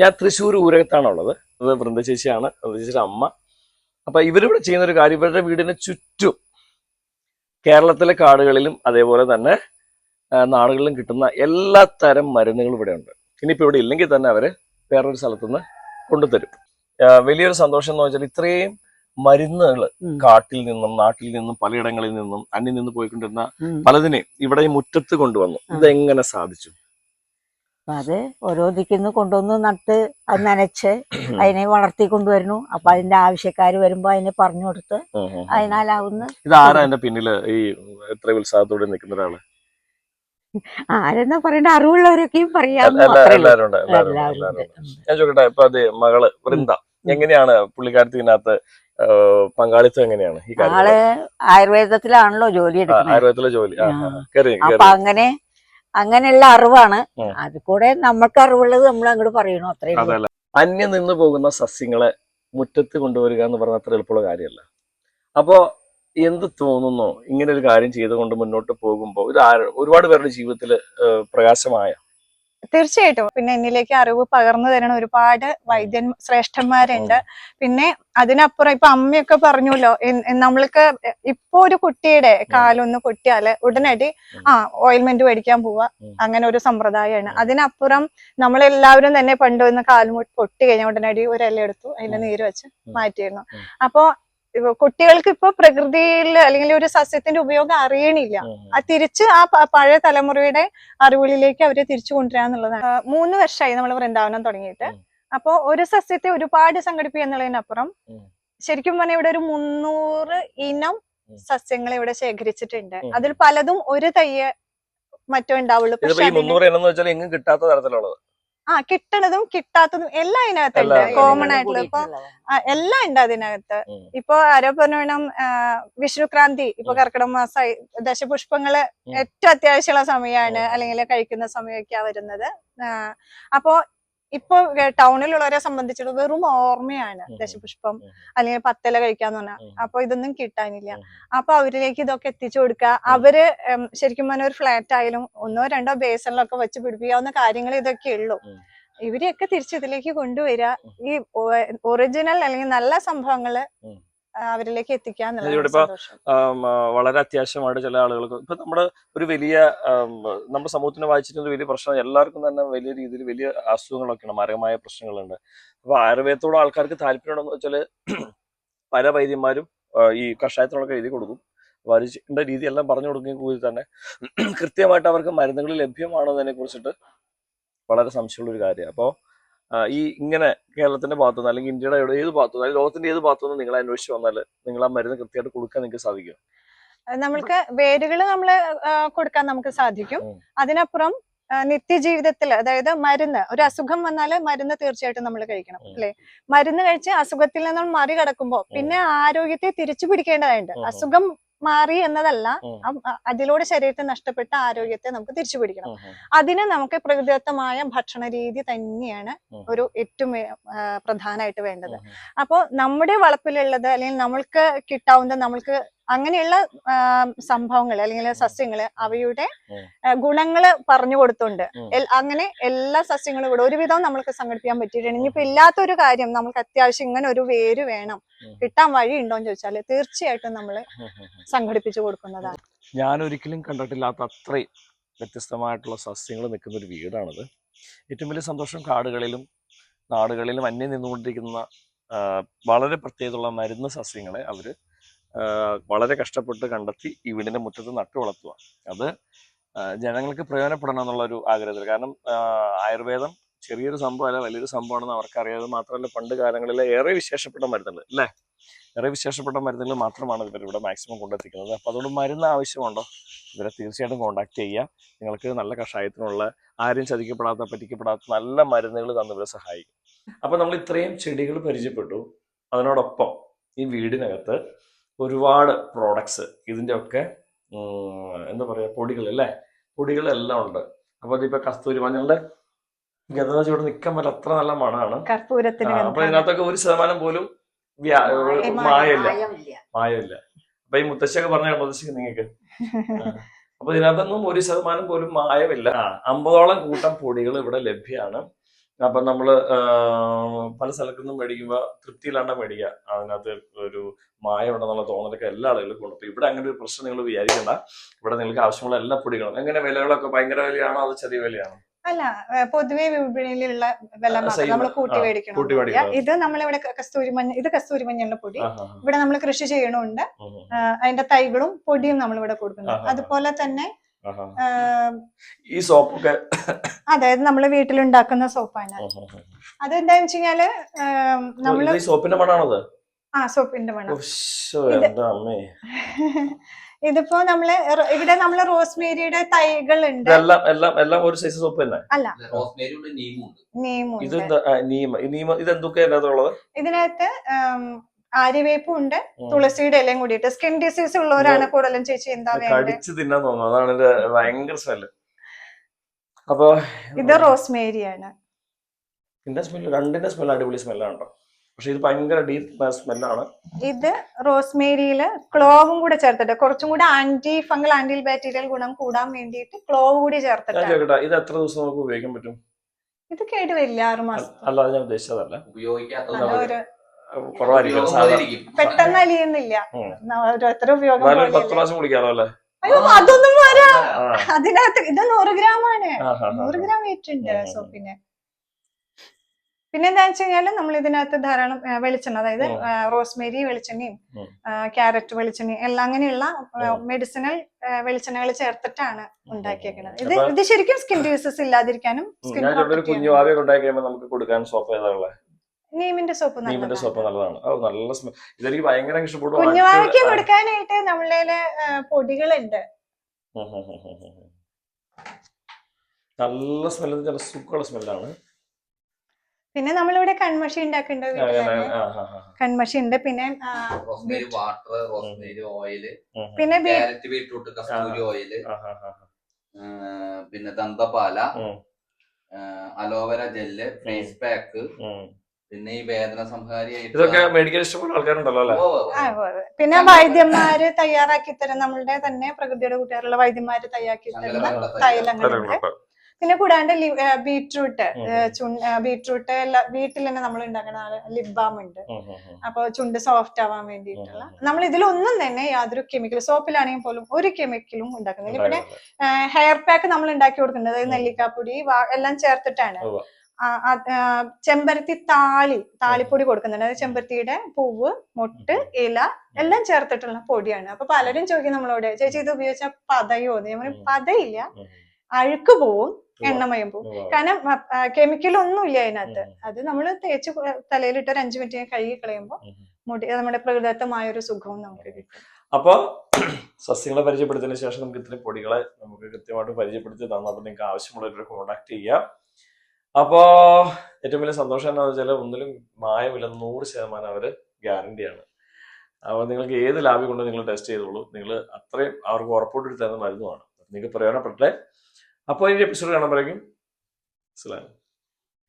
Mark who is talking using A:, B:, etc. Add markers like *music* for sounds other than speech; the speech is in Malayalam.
A: ഞാൻ തൃശ്ശൂർ ഊരകത്താണുള്ളത്. അത് വൃന്ദചേച്ചിയാണ് വൃന്ദചേച്ചിയുടെ അമ്മ. അപ്പൊ ഇവരിവിടെ ചെയ്യുന്ന ഒരു കാര്യം ഇവരുടെ വീടിന് ചുറ്റും കേരളത്തിലെ കാടുകളിലും അതേപോലെ തന്നെ നാടുകളിലും കിട്ടുന്ന എല്ലാ തരം മരുന്നുകളും ഇവിടെ ഉണ്ട് ഇനിയിപ്പോ ഇവിടെ ഇല്ലെങ്കിൽ തന്നെ അവർ വേറൊരു സ്ഥലത്തുനിന്ന് കൊണ്ടുതരും. വലിയൊരു സന്തോഷം എന്ന് വെച്ചാൽ ഇത്രയും മരുന്നുകൾ കാട്ടിൽ നിന്നും നാട്ടിൽ നിന്നും പലയിടങ്ങളിൽ നിന്നും അന്യം നിന്ന് പോയിക്കൊണ്ടിരുന്ന. പലതിനെയും ഇവിടെ ഈ മുറ്റത്ത് കൊണ്ടുവന്നു. ഇതെങ്ങനെ സാധിച്ചു?
B: അപ്പൊ അത് ഓരോ ദിക്കിന്ന് കൊണ്ടുവന്ന് നട്ട് അത് നനച്ച് അതിനെ വളർത്തി കൊണ്ടുവരുന്നു. അപ്പൊ അതിന്റെ ആവശ്യക്കാർ വരുമ്പോ അതിനെ പറഞ്ഞു കൊടുത്ത്. അതിനാലാവുന്ന
A: ഇതാരാ എന്റെ പിന്നിൽ ഈ എത്ര ഉത്സാഹത്തോടെ നിൽക്കുന്ന ഒരാൾ
B: ആരെന്നാ പറയണ്ട? അറിവുള്ളവരൊക്കെയും
A: പറയാം. ഞാൻ ചോദിക്കട്ടെ ഇപ്പൊ അതെ മകൾ വൃന്ദ എങ്ങനെയാണ് പുള്ളിക്കാരത്തിനകത്ത് പങ്കാളിത്തം എങ്ങനെയാണ്
B: ആൾ ആയുർവേദത്തിലാണല്ലോ ജോലി എടുക്കുന്നത്.
A: ആയുർവേദത്തിലെ ജോലി.
B: അപ്പൊ അങ്ങനെ അങ്ങനെയുള്ള അറിവാണ്. അത് കൂടെ നമ്മൾക്ക് അറിവുള്ളത് നമ്മൾ അങ്ങോട്ട് പറയണു
A: അത്രയും. അന്യം നിന്ന് പോകുന്ന സസ്യങ്ങളെ മുറ്റത്ത് കൊണ്ടുവരിക എന്ന് പറഞ്ഞാൽ അത്ര എളുപ്പമുള്ള കാര്യമല്ല അപ്പോ എന്ത് തോന്നുന്നു ഇങ്ങനെ ഒരു കാര്യം ചെയ്തുകൊണ്ട് മുന്നോട്ട് പോകുമ്പോൾ ഇത് ഒരുപാട് പേരുടെ ജീവിതത്തിൽ പ്രകാശമായ
C: തീർച്ചയായിട്ടും. പിന്നെ എന്നിലേക്ക് അറിവ് പകർന്നു തരണം ഒരുപാട് വൈദ്യൻ ശ്രേഷ്ഠന്മാരുണ്ട്. പിന്നെ അതിനപ്പുറം ഇപ്പൊ അമ്മയൊക്കെ പറഞ്ഞല്ലോ നമ്മൾക്ക് ഇപ്പൊ ഒരു കുട്ടിയുടെ കാലൊന്ന് പൊട്ടിയാൽ ഉടനടി ആ ഓയിൽമെന്റ് മേടിക്കാൻ പോവാ. അങ്ങനെ ഒരു സമ്പ്രദായമാണ് അതിനപ്പുറം നമ്മളെല്ലാവരും തന്നെ പണ്ട് വന്ന് കാലുമുട്ട് പൊട്ടി കഴിഞ്ഞ ഉടനടി ഒരു ഇല എടുത്തു അതിന്റെ നീര് വെച്ച്. മാറ്റിയിരുന്നു. അപ്പൊ കുട്ടികൾക്ക് ഇപ്പൊ പ്രകൃതിയിൽ അല്ലെങ്കിൽ ഒരു സസ്യത്തിന്റെ ഉപയോഗം അറിയണില്ല. ആ തിരിച്ച് ആ പഴയ തലമുറയുടെ അറിവുകളിലേക്ക് അവരെ തിരിച്ചു കൊണ്ടുവരാന്നുള്ളതാണ് മൂന്ന് വർഷമായി നമ്മൾ വൃന്ദാവനം തുടങ്ങിയിട്ട്.
A: അപ്പോൾ
C: അപ്പോ ഒരു സസ്യത്തെ ഒരുപാട് സംഘടിപ്പിക്കുക എന്നുള്ളതിനപ്പുറം. ശരിക്കും പറഞ്ഞാൽ ഇവിടെ ഒരു മുന്നൂറ് ഇനം. സസ്യങ്ങൾ ഇവിടെ ശേഖരിച്ചിട്ടുണ്ട്. അതിൽ പലതും ഒരു തയ്യ മറ്റോ ഉണ്ടാവുള്ളൂ.
A: കിട്ടാത്ത തരത്തിലുള്ളത്.
C: ആ കിട്ടണതും കിട്ടാത്തതും എല്ലാം ഇതിനകത്തുണ്ട്
A: ഉണ്ട്.
C: കോമൺ ആയിട്ടുള്ള ഇപ്പൊ എല്ലാം ഉണ്ട് അതിനകത്ത്. ഇപ്പൊ ആരോ പറഞ്ഞു വേണം വിഷ്ണുക്രാന്തി ഇപ്പൊ. കർക്കിടക മാസമായി
A: ദശപുഷ്പങ്ങൾ
C: ഏറ്റവും അത്യാവശ്യമുള്ള സമയമാണ് അല്ലെങ്കിൽ കഴിക്കുന്ന സമയമൊക്കെയാ വരുന്നത് അപ്പോ ഇപ്പൊ ടൗണിലുള്ളവരെ സംബന്ധിച്ചിട്ട് വെറും ഓർമ്മയാണ്. ദശപുഷ്പം അല്ലെങ്കിൽ പത്തല കഴിക്കാന്ന് പറഞ്ഞാൽ. അപ്പൊ ഇതൊന്നും കിട്ടാനില്ല. അപ്പൊ അവരിലേക്ക് ഇതൊക്കെ എത്തിച്ചു കൊടുക്കുക അവർ ശരിക്കും പറഞ്ഞ ഒരു ഫ്ലാറ്റ് ആയാലും ഒന്നോ രണ്ടോ ബേസണിലൊക്കെ വെച്ച് പിടിപ്പിക്കാവുന്ന കാര്യങ്ങൾ ഇതൊക്കെ ഉള്ളൂ. ഇവരെയൊക്കെ തിരിച്ചു ഇതിലേക്ക് കൊണ്ടുവരിക. ഈ ഒറിജിനൽ അല്ലെങ്കിൽ നല്ല സംഭവങ്ങൾ അവരിലേക്ക്
A: എത്തിക്കാൻ
C: സന്തോഷം.
A: വളരെ അത്യാവശ്യമായിട്ട് ചില ആളുകൾക്ക് ഇപ്പൊ നമ്മുടെ ഒരു വലിയ നമ്മുടെ സമൂഹത്തിന് വായിച്ചിരുന്ന ഒരു വലിയ പ്രശ്നം എല്ലാവർക്കും തന്നെ വലിയ രീതിയിൽ വലിയ അസുഖങ്ങളൊക്കെയാണ് മാരകമായ പ്രശ്നങ്ങളുണ്ട്. അപ്പൊ ആയുർവേദത്തോട് ആൾക്കാർക്ക് താല്പര്യമുണ്ടെന്ന് വെച്ചാൽ *clears throat* പല വൈദ്യന്മാരും ഈ കഷായത്തിനൊക്കെ എഴുതി കൊടുക്കും. അത് രീതി എല്ലാം പറഞ്ഞു കൊടുക്കുകയും കൂടി തന്നെ *clears throat* കൃത്യമായിട്ട് അവർക്ക് മരുന്നുകൾ ലഭ്യമാണെന്നതിനെ കുറിച്ചിട്ട് വളരെ സംശയമുള്ള ഒരു കാര്യമാണ്. അപ്പോൾ ഈ ഇങ്ങനെ കേരളത്തിന്റെ ഭാഗത്തുനിന്ന് അല്ലെങ്കിൽ ഇന്ത്യയുടെ എവിടെ- ഏത് ഭാഗത്തുനിന്ന് അല്ലെങ്കിൽ ലോകത്തിന്റെ ഏത് ഭാഗത്തുനിന്ന് നിങ്ങൾ അന്വേഷിച്ച് വന്നാൽ നിങ്ങൾ ആ മരുന്ന് കൃത്യമായിട്ട് കൊടുക്കാൻ നിങ്ങൾക്ക് സാധിക്കും.
C: നമ്മൾക്ക് വേരുകൾ നമ്മൾ കൊടുക്കാൻ നമുക്ക് സാധിക്കും. അതിനപ്പുറം നിത്യജീവിതത്തിൽ അതായത് മരുന്ന് ഒരു അസുഖം വന്നാൽ മരുന്ന് തീർച്ചയായിട്ടും നമ്മൾ കഴിക്കണം. അല്ലെ? മരുന്ന് കഴിച്ച് അസുഖത്തിൽ നിന്നും മറികടക്കുമ്പോൾ പിന്നെ ആരോഗ്യത്തെ തിരിച്ചു പിടിക്കേണ്ടതുണ്ട് അസുഖം മാറി എന്നതല്ല അതിലൂടെ ശരീരത്തെ നഷ്ടപ്പെട്ട ആരോഗ്യത്തെ നമുക്ക് തിരിച്ചു പിടിക്കണം അതിന് നമുക്ക് പ്രകൃതിദത്തമായ ഭക്ഷണ രീതി തന്നെയാണ് ഒരു ഏറ്റവും പ്രധാനമായിട്ട് വേണ്ടത്.
A: അപ്പോ
C: അപ്പോൾ നമ്മുടെ വളപ്പിലുള്ളത് അല്ലെങ്കിൽ നമ്മൾക്ക് കിട്ടാവുന്ന നമ്മൾക്ക് അങ്ങനെയുള്ള സംഭവങ്ങൾ അല്ലെങ്കിൽ സസ്യങ്ങൾ അവയുടെ
A: ഗുണങ്ങൾ
C: ഗുണങ്ങൾ പറഞ്ഞു കൊടുത്തുണ്ട്. അങ്ങനെ എല്ലാ സസ്യങ്ങളും കൂടെ ഒരുവിധം നമ്മൾക്ക് സംഘടിപ്പിക്കാൻ പറ്റിയിട്ടുണ്ട്. ഇനിയിപ്പോ ഇല്ലാത്തൊരു കാര്യം നമുക്ക് അത്യാവശ്യം ഇങ്ങനെ ഒരു വേര് വേണം. കിട്ടാൻ വഴി ഉണ്ടോന്ന് ചോദിച്ചാൽ തീർച്ചയായിട്ടും നമ്മൾ. സംഘടിപ്പിച്ചു കൊടുക്കുന്നതാണ്.
A: ഞാൻ ഒരിക്കലും കണ്ടിട്ടില്ലാത്ത അത്രയും വ്യത്യസ്തമായിട്ടുള്ള സസ്യങ്ങൾ നിൽക്കുന്ന ഒരു വീടാണത്. ഏറ്റവും വലിയ സന്തോഷം കാടുകളിലും നാടുകളിലും അന്യം നിന്നുകൊണ്ടിരിക്കുന്ന വളരെ പ്രത്യേകതയുള്ള മരുന്ന് സസ്യങ്ങളെ അവർ വളരെ കഷ്ടപ്പെട്ട് കണ്ടെത്തി ഈ വീടിന്റെ മുറ്റത്ത് നട്ടു വളർത്തുക. അത് ജനങ്ങൾക്ക് പ്രയോജനപ്പെടണം എന്നുള്ള ഒരു ആഗ്രഹത്തിൽ. കാരണം ആയുർവേദം ചെറിയൊരു സംഭവമല്ല വലിയൊരു സംഭവമാണെന്ന് അവർക്കറിയാതെ മാത്രമല്ല പണ്ട് കാലങ്ങളിലെ ഏറെ വിശേഷപ്പെട്ട മരുന്നുകൾ അല്ലേ? ഏറെ വിശേഷപ്പെട്ട മരുന്നുകൾ മാത്രമാണ് ഇവർ ഇവിടെ മാക്സിമം കൊണ്ടെത്തിക്കുന്നത്. അപ്പോൾ അതുകൊണ്ട് മരുന്ന് ആവശ്യമുണ്ടോ? ഇവരെ തീർച്ചയായിട്ടും കോൺടാക്ട് ചെയ്യുക. നിങ്ങൾക്ക് നല്ല കഷായത്തിനുള്ള ആരും ചതിക്കപ്പെടാത്ത പറ്റിക്കപ്പെടാത്ത നല്ല മരുന്നുകൾ തന്ന് ഇവരെ സഹായിക്കും. അപ്പോൾ നമ്മൾ ഇത്രയും ചെടികൾ പരിചയപ്പെട്ടു. അതിനോടൊപ്പം ഈ വീടിനകത്ത് ഒരുപാട് പ്രോഡക്ട്സ് ഇതിന്റെ ഒക്കെ എന്താ പറയുക പൊടികൾ അല്ലേ? പൊടികളെല്ലാം ഉണ്ട്. അപ്പോൾ ഇതിപ്പോൾ കസ്തൂരി മഞ്ഞളുടെ ഗന്ധ ചൂട് നിൽക്കാൻ പറ്റില്ല. അത്ര നല്ല മണമാണ്. അപ്പൊ. ഇതിനകത്തൊക്കെ ഒരു ശതമാനം പോലും മായമില്ല.
B: മായമില്ല.
A: അപ്പൊ ഈ മുത്തശ്ശിയൊക്കെ പറഞ്ഞ മുത്തശ്ശിക്ക് നിങ്ങൾക്ക്. അപ്പൊ ഇതിനകത്തൊന്നും ഒരു ശതമാനം പോലും മായമില്ല. അമ്പതോളം കൂട്ടം പൊടികൾ ഇവിടെ ലഭ്യമാണ്. അപ്പൊ നമ്മൾ പല സ്ഥലത്തു നിന്നും മേടിക്കുമ്പോ തൃപ്തിയില്ലാണ്ട മേടിക്കുക. അതിനകത്ത് ഒരു മായ ഉണ്ടെന്നുള്ള തോന്നലൊക്കെ എല്ലാ ആളുകൾക്കും ഉണ്ട് അപ്പൊ ഇവിടെ അങ്ങനെ ഒരു പ്രശ്നം നിങ്ങൾ വിചാരിക്കണ്ട. ഇവിടെ നിങ്ങൾക്ക് ആവശ്യമുള്ള എല്ലാ പൊടികളും. എങ്ങനെ വിലകളൊക്കെ? ഭയങ്കര വിലയാണോ അത് ചെറിയ വിലയാണോ?
C: അല്ല പൊതുവെ വിപണിയിലുള്ള വില മാത്രം നമ്മൾ കൂട്ടി മേടിക്കണം ഇത് നമ്മളിവിടെ കസ്തൂരി മഞ്ഞ ഇത് കസ്തൂരി മഞ്ഞളുടെ പൊടി. ഇവിടെ നമ്മൾ കൃഷി ചെയ്യണമുണ്ട് അതിന്റെ തൈകളും പൊടിയും നമ്മൾ ഇവിടെ കൊടുക്കുന്നുണ്ട് അതുപോലെ തന്നെ
A: ഈ സോപ്പൊക്കെ
C: അതായത് നമ്മൾ വീട്ടിലുണ്ടാക്കുന്ന സോപ്പാണ്. അതെന്താന്ന് വെച്ച് കഴിഞ്ഞാൽ ആ,
A: നമ്മൾ ഈ സോപ്പിന്റെ മണാണത്?
C: ആ സോപ്പിന്റെ മണം. ഇതിപ്പോ നമ്മൾ ഇവിടെ നമ്മൾ റോസ്മേരിയുടെ തൈകൾ ഉണ്ട്
A: എല്ലാം എല്ലാം എല്ലാം ഒരു സൈസ് സോപ്പ് തന്നെ?
C: അല്ല. നീമുണ്ട്.
A: ഇതെന്താ ആ, നീമ നീമ ഇതെന്തൊക്കെയാ അതിനകത്തുള്ളത്
C: ഇതിനകത്ത് ആര്യവേപ്പും ഉണ്ട് തുളസിയുടെ ഇലയും കൂടിയിട്ട്. സ്കിൻ ഡിസീസ് ഉള്ളവരാണ് കൂടുതലും ചേച്ചി എന്താ വേണ്ടത്?
A: കടിച്ച് തിന്നാൻ തോന്നുന്നു. അതാണ് ഇത് ഭയങ്കര സ്മെല്ല് അപ്പൊ
C: ഇത് റോസ്മേരിയാണ്.
A: ഇതിന്റെ സ്മെല്ല് രണ്ടിന്റെ സ്മെല്ല് അടിപൊളി സ്മെല്ലാണ് പക്ഷെ ഇത് ഭയങ്കര ഡീപ്പ് സ്മെല്ലാണ്
C: ഇത് റോസ്മേരിയിൽ ക്ലോവും കൂടെ ചേർത്തിട്ട് കുറച്ചും കൂടെ ആന്റി ഫംഗൽ ആന്റി ബാക്ടീരിയൽ ഗുണം കൂടാൻ വേണ്ടിയിട്ട് ക്ലോവ് കൂടി ചേർത്തിട്ട്
A: ഇത് എത്ര ദിവസം നമുക്ക് ഉപയോഗിക്കാൻ പറ്റും?
C: ഇത് കേടുവരില്ല ആറു മാസം.
A: അല്ല അത് ഞാൻ ഉദ്ദേശിച്ചതല്ല.
C: ഉപയോഗിക്കാത്ത
A: കുറവായിരിക്കും.
C: പെട്ടെന്ന് അലിയുന്നില്ല
A: ഉം.
C: ഉപയോഗം
A: പത്ത്. പ്രാവശ്യം കുടിക്കാലോ അല്ലേ
C: അയ്യോ അതൊന്നും വരാ അതിനകത്ത് ഇത് നൂറ് ഗ്രാം ആണ്. നൂറ് ഗ്രാം വെയിറ്റ് ഉണ്ട്. സോപ്പിന് പിന്നെ എന്താ വെച്ച് കഴിഞ്ഞാൽ നമ്മൾ ഇതിനകത്ത് ധാരാളം വെളിച്ചെണ്ണ അതായത് റോസ്മേരി വെളിച്ചെണ്ണയും. ക്യാരറ്റ് വെളിച്ചെണ്ണയും എല്ലാം അങ്ങനെയുള്ള. മെഡിസിനൽ വെളിച്ചെണ്ണകൾ ചേർത്തിട്ടാണ് ഉണ്ടാക്കിയേക്കുന്നത് ഇത് ഇത് ശരിക്കും സ്കിൻ ഡിസീസസ് ഇല്ലാതിരിക്കാനും സ്കിൻ
A: കുഞ്ഞു ഭാവിയൊക്കെ ഉണ്ടാക്കി കഴിയുമ്പോൾ നമുക്ക് കൊടുക്കാൻ സോപ്പ് ഏതാ
C: നീമിന്റെ സോപ്പ്
A: നീമിന്റെ സോപ്പ്
C: നല്ലതാണ്.
A: നല്ല സ്മെൽ ഇതെനിക്ക് ഭയങ്കര ഇഷ്ടപ്പെട്ടു.
C: കുഞ്ഞുവാഴയ്ക്ക് കൊടുക്കാനായിട്ട് നമ്മളെ പൊടികളുണ്ട്.
A: നല്ല സ്മെല്ല് നല്ല സുഖമുള്ള സ്മെല്ലാണ്.
C: പിന്നെ നമ്മളിവിടെ കൺമഷി ഉണ്ടാക്കുന്നുണ്ട് കൺമഷി ഉണ്ട്. പിന്നെ
D: വാട്ടർ റോസ്മേരി ഓയിൽ
C: പിന്നെ
D: ക്യാരറ്റ് ബീട്രൂട്ട് കസ്തൂരി ഓയിൽ പിന്നെ ദന്തപാല. Aloe vera gel face pack പിന്നെ ഈ വേദന സംഹാരിയായിട്ട്
A: ഇതൊക്കെ മേടിക്കാൻ ആൾക്കാരുണ്ടല്ലോ അല്ലെ.
C: പിന്നെ വൈദ്യന്മാര് തയ്യാറാക്കി തരും നമ്മളുടെ തന്നെ പ്രകൃതിയുടെ കൂട്ടുകാരുള്ള വൈദ്യന്മാര് തയ്യാറാക്കി തരുന്ന തൈലങ്ങളുണ്ട് പിന്നെ കൂടാണ്ട് ബീട്രൂട്ട്. ബീട്രൂട്ട് എല്ലാ വീട്ടിൽ തന്നെ നമ്മൾ ഉണ്ടാക്കുന്ന ലിപ് ബാം ഉണ്ട്. അപ്പൊ ചുണ്ട് സോഫ്റ്റ് ആവാൻ വേണ്ടിയിട്ടുള്ള. നമ്മൾ ഇതിലൊന്നും തന്നെ യാതൊരു കെമിക്കൽ സോപ്പിലാണെങ്കിൽ പോലും ഒരു കെമിക്കലും ഉണ്ടാക്കുന്നില്ല. പിന്നെ ഹെയർ പാക്ക് നമ്മൾ ഉണ്ടാക്കി കൊടുക്കുന്നത്. നെല്ലിക്കാപ്പൊടി എല്ലാം ചേർത്തിട്ടാണ്. ചെമ്പരത്തി താളി താളിപ്പൊടി കൊടുക്കുന്നുണ്ട്. അതായത് ചെമ്പരത്തിയുടെ പൂവ് മുട്ട് ഇല എല്ലാം ചേർത്തിട്ടുള്ള പൊടിയാണ്. അപ്പൊ പലരും ചോദിക്കും നമ്മളോട് ചേച്ചി ഇത് ഉപയോഗിച്ച പതയോ? ഞാൻ പറയും. പതയില്ല. അഴുക്ക് പോവും എണ്ണമയം പോവും. കാരണം കെമിക്കൽ ഒന്നും ഇല്ല അതിനകത്ത്. അത് നമ്മൾ തേച്ച് തലയിലിട്ട് ഒരു അഞ്ചു മിനിറ്റ് കഴുകി കളയുമ്പോൾ മുടി നമ്മുടെ പ്രകൃതമായ ഒരു സുഖവും നമുക്ക് കിട്ടും.
A: അപ്പൊ സസ്യങ്ങളെ പരിചയപ്പെടുത്തിയതിനു ശേഷം നമുക്ക് ഇത്രയും പൊടികളെ നമുക്ക് കൃത്യമായിട്ട് പരിചയപ്പെടുത്തി തന്നു. അപ്പൊ നിങ്ങൾക്ക് ആവശ്യമുള്ളവരെ കോൺടാക്ട് ചെയ്യാം. അപ്പോ ഏറ്റവും വലിയ സന്തോഷം എന്താണെന്ന് വെച്ചാൽ ഒന്നിലും മായമില്ല നൂറ് ശതമാനം അവർ ഗ്യാരണ്ടിയാണ് അപ്പോൾ നിങ്ങൾക്ക് ഏത് ലാബിൽ കൊണ്ട് നിങ്ങൾ ടെസ്റ്റ് ചെയ്തോളൂ. നിങ്ങൾ അത്രയും അവർക്ക് ഉറപ്പോട്ട് തരുന്ന മരുന്നുമാണ്. നിങ്ങൾക്ക് പ്രയോജനപ്പെട്ടെ അപ്പോൾ ഈ എപ്പിസോഡ് കാണുമ്പോഴേക്കും. അസ്സലാമു